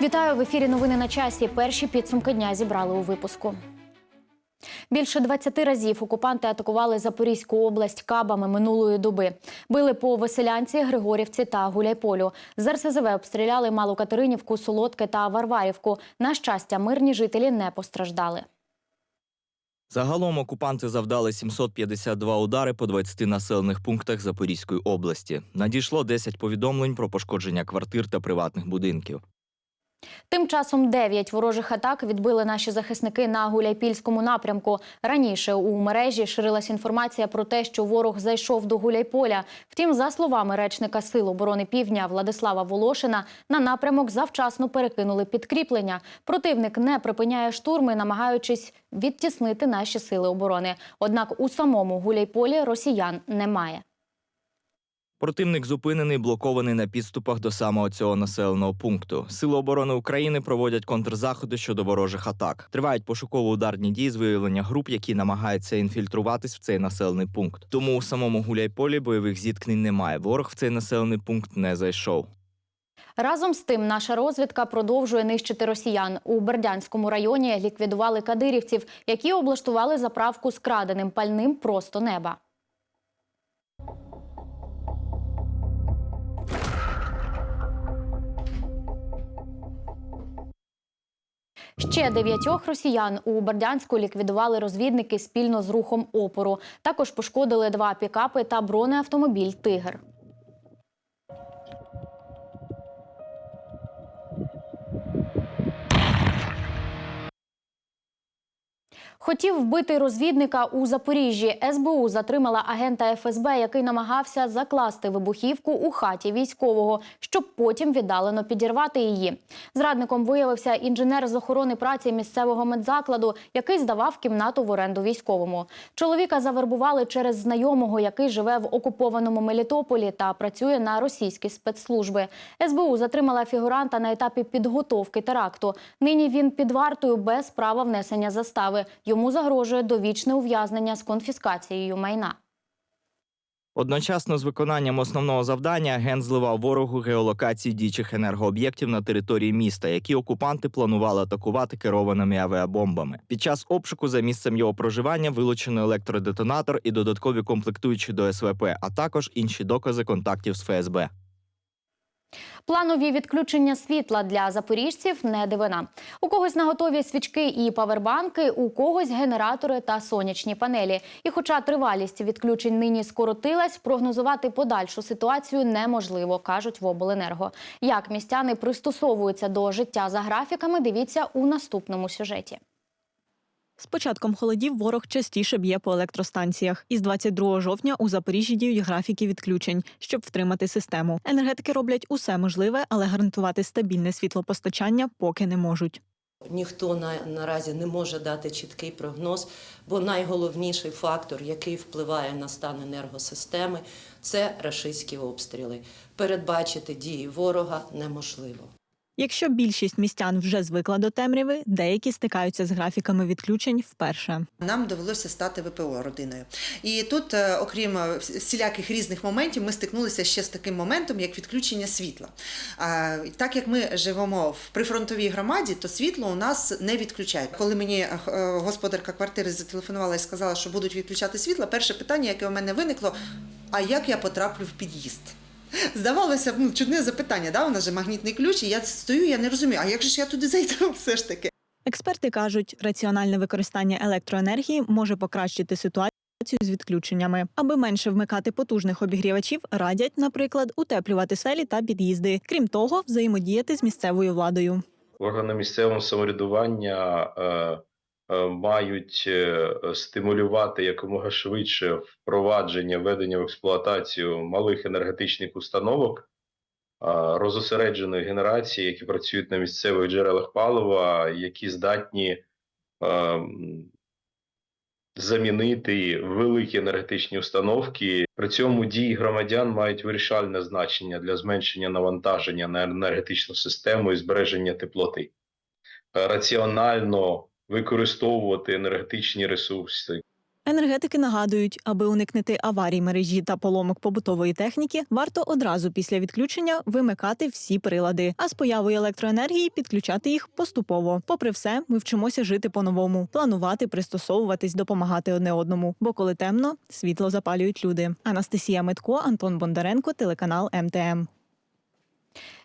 Вітаю в ефірі. Новини на часі. Перші підсумки дня зібрали у випуску. Більше 20 разів окупанти атакували Запорізьку область кабами минулої доби. Били по Веселянці, Григорівці та Гуляйполю. З РСЗВ обстріляли Малу Катеринівку, Солодке та Варварівку. На щастя, мирні жителі не постраждали. Загалом окупанти завдали 752 удари по 20 населених пунктах Запорізької області. Надійшло 10 повідомлень про пошкодження квартир та приватних будинків. Тим часом дев'ять ворожих атак відбили наші захисники на Гуляйпільському напрямку. Раніше у мережі ширилась інформація про те, що ворог зайшов до Гуляйполя. Втім, за словами речника Сил оборони Півдня Владислава Волошина, на напрямок завчасно перекинули підкріплення. Противник не припиняє штурми, намагаючись відтіснити наші сили оборони. Однак у самому Гуляйполі росіян немає. Противник зупинений, блокований на підступах до самого цього населеного пункту. Сили оборони України проводять контрзаходи щодо ворожих атак. Тривають пошуково-ударні дії з виявлення груп, які намагаються інфільтруватись в цей населений пункт. Тому у самому Гуляйполі бойових зіткнень немає. Ворог в цей населений пункт не зайшов. Разом з тим, наша розвідка продовжує нищити росіян. У Бердянському районі ліквідували кадирівців, які облаштували заправку з краденим пальним просто неба. Ще дев'ятьох росіян у Бердянську ліквідували розвідники спільно з рухом опору. Також пошкодили два пікапи та бронеавтомобіль Тигр. Хотів вбити розвідника у Запоріжжі. СБУ затримала агента ФСБ, який намагався закласти вибухівку у хаті військового, щоб потім віддалено підірвати її. Зрадником виявився інженер з охорони праці місцевого медзакладу, який здавав кімнату в оренду військовому. Чоловіка завербували через знайомого, який живе в окупованому Мелітополі та працює на російські спецслужби. СБУ затримала фігуранта на етапі підготовки теракту. Нині він під вартою без права внесення застави. Йому загрожує довічне ув'язнення з конфіскацією майна. Одночасно з виконанням основного завдання агент зливав ворогу геолокації діючих енергооб'єктів на території міста, які окупанти планували атакувати керованими авіабомбами. Під час обшуку за місцем його проживання вилучено електродетонатор і додаткові комплектуючі до СВП, а також інші докази контактів з ФСБ. Планові відключення світла для запоріжців не дивина. У когось наготові свічки і павербанки, у когось генератори та сонячні панелі. І, хоча тривалість відключень нині скоротилась, прогнозувати подальшу ситуацію неможливо, кажуть в обленерго. Як містяни пристосовуються до життя за графіками, дивіться у наступному сюжеті. З початком холодів ворог частіше б'є по електростанціях. Із 22 жовтня у Запоріжжі діють графіки відключень, щоб втримати систему. Енергетики роблять усе можливе, але гарантувати стабільне світлопостачання поки не можуть. Ніхто на, наразі не може дати чіткий прогноз, бо найголовніший фактор, який впливає на стан енергосистеми, це рашистські обстріли. Передбачити дії ворога неможливо. Якщо більшість містян вже звикла до темряви, деякі стикаються з графіками відключень вперше. Нам довелося стати ВПО родиною. І тут, е, окрім е, всіляких різних моментів, ми стикнулися ще з таким моментом, як відключення світла. Так як ми живемо в прифронтовій громаді, то світло у нас не відключають. Коли мені е, господарка квартири зателефонувала і сказала, що будуть відключати світло, перше питання, яке у мене виникло: а як я потраплю в під'їзд? Здавалося б, ну чудне запитання, да? у нас же магнітний ключ, і я стою, я не розумію, а як же ж я туди зайду все ж таки? Експерти кажуть, раціональне використання електроенергії може покращити ситуацію з відключеннями. Аби менше вмикати потужних обігрівачів, радять, наприклад, утеплювати селі та під'їзди. Крім того, взаємодіяти з місцевою владою. Органи місцевого самоврядування е, мають е, стимулювати якомога швидше впровадження введення в експлуатацію малих енергетичних установок е, розосередженої генерації, які працюють на місцевих джерелах палива, які здатні е, замінити великі енергетичні установки. При цьому дії громадян мають вирішальне значення для зменшення навантаження на енергетичну систему і збереження теплоти. Е, Раціонально використовувати енергетичні ресурси, Енергетики нагадують, аби уникнути аварій мережі та поломок побутової техніки, варто одразу після відключення вимикати всі прилади, а з появою електроенергії підключати їх поступово. Попри все, ми вчимося жити по-новому, планувати, пристосовуватись, допомагати одне одному. Бо коли темно, світло запалюють люди. Анастасія Митко, Антон Бондаренко, телеканал МТМ.